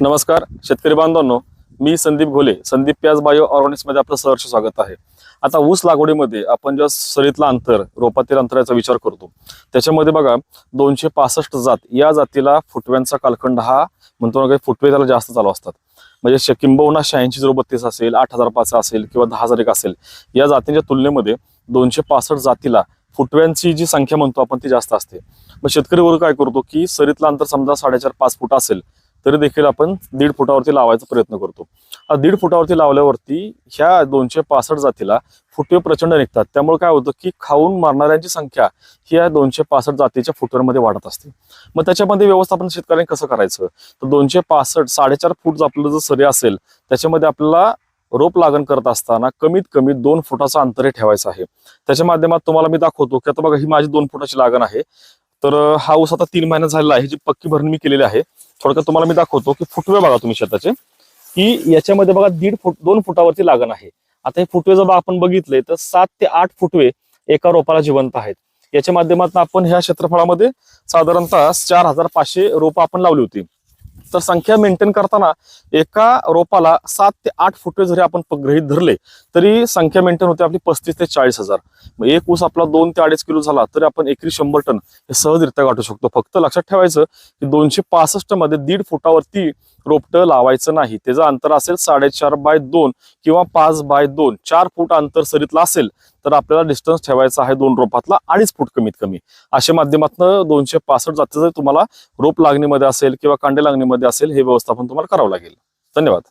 नमस्कार शेतकरी बांधवांनो मी संदीप घोले संदीप प्याज बायो ऑर्गॅनिक्समध्ये आपलं सहर्ष स्वागत आहे. आता ऊस लागवडीमध्ये आपण जेव्हा सरीतला अंतर रोपातील अंतराचा विचार करतो त्याच्यामध्ये बघा दोनशे पासष्ट जात या जातीला फुटव्यांचा कालखंड हा म्हणतो ना काही फुटवे त्याला जास्त चालू असतात. म्हणजे किंबहुना शहाऐंशी झिरो बत्तीस असेल आठ हजार पाच असेल किंवा दहा हजार एक असेल या जातींच्या तुलनेमध्ये दोनशे पासष्ट जातीला फुटव्यांची जी संख्या म्हणतो आपण ती जास्त असते. मग शेतकरी वर्ग काय करतो की सरीतला अंतर समजा साडेचार पाच फूट असेल तरी देखील आपण दीड फुटावरती लावायचा प्रयत्न करतो. दीड फुटावरती लावल्यावरती ह्या दोनशे पासष्ट जातीला फुटवे प्रचंड निघतात. त्यामुळे काय होतं की खाऊन मारणाऱ्यांची संख्या ही या दोनशे पासष्ट जातीच्या फुटव्यांमध्ये वाढत असते. मग त्याच्यामध्ये व्यवस्थापन शेतकऱ्यांनी कसं करायचं? तर दोनशे पासष्ट साडेचार फूट आपलं जर सरी असेल त्याच्यामध्ये आपल्याला रोप लागण करत असताना कमीत कमी दोन फुटाचं अंतर हे ठेवायचं आहे. त्याच्या माध्यमात तुम्हाला मी दाखवतो की आता बघा ही माझी दोन फुटाची लागण आहे. तर हा ऊस आता तीन महिन्यात झालेला आहे. जी पक्की भरणी मी केलेली आहे. थोडक्यात तुम्हाला मी दाखवतो की फुटवे बघा तुम्ही शेताचे की याच्यामध्ये बघा दीड फुट दोन फुटावरती लागण आहे. आता हे फुटवे जर आपण बघितले तर सात ते आठ फुटवे एका रोपाला जिवंत आहेत. याच्या माध्यमातून आपण ह्या क्षेत्रफळामध्ये साधारणतः चार हजार पाचशे रोपं आपण लावली होती. तर संख्या मेंटेन करताना एका रोपाला सात ते आठ फुटे जरी आपण गृहित धरले तरी संख्या मेंटेन होते आपली पस्तीस ते चाळीस हजार. मग एक ऊस आपला दोन ते अडीच किलो झाला तरी आपण एकरी शंभर टन हे सहजरित्या गाठू शकतो. फक्त लक्षात ठेवायचं की दोनशे पासष्टमध्ये दीड फुटावरती रोपटं लावायचं नाही. त्याचं अंतर असेल साडेचार बाय दोन किंवा पाच बाय दोन. चार फूट अंतर सरीतला असेल तर आपल्याला डिस्टन्स ठेवायचा आहे दोन रोपातला अडीच फूट कमीत कमी. अशा माध्यमातून दोनशे पासष्ट जातीचं तुम्हाला रोप लागणीमध्ये असेल किंवा कांडे लागणीमध्ये असेल हे व्यवस्थापन तुम्हाला करावं लागेल. धन्यवाद.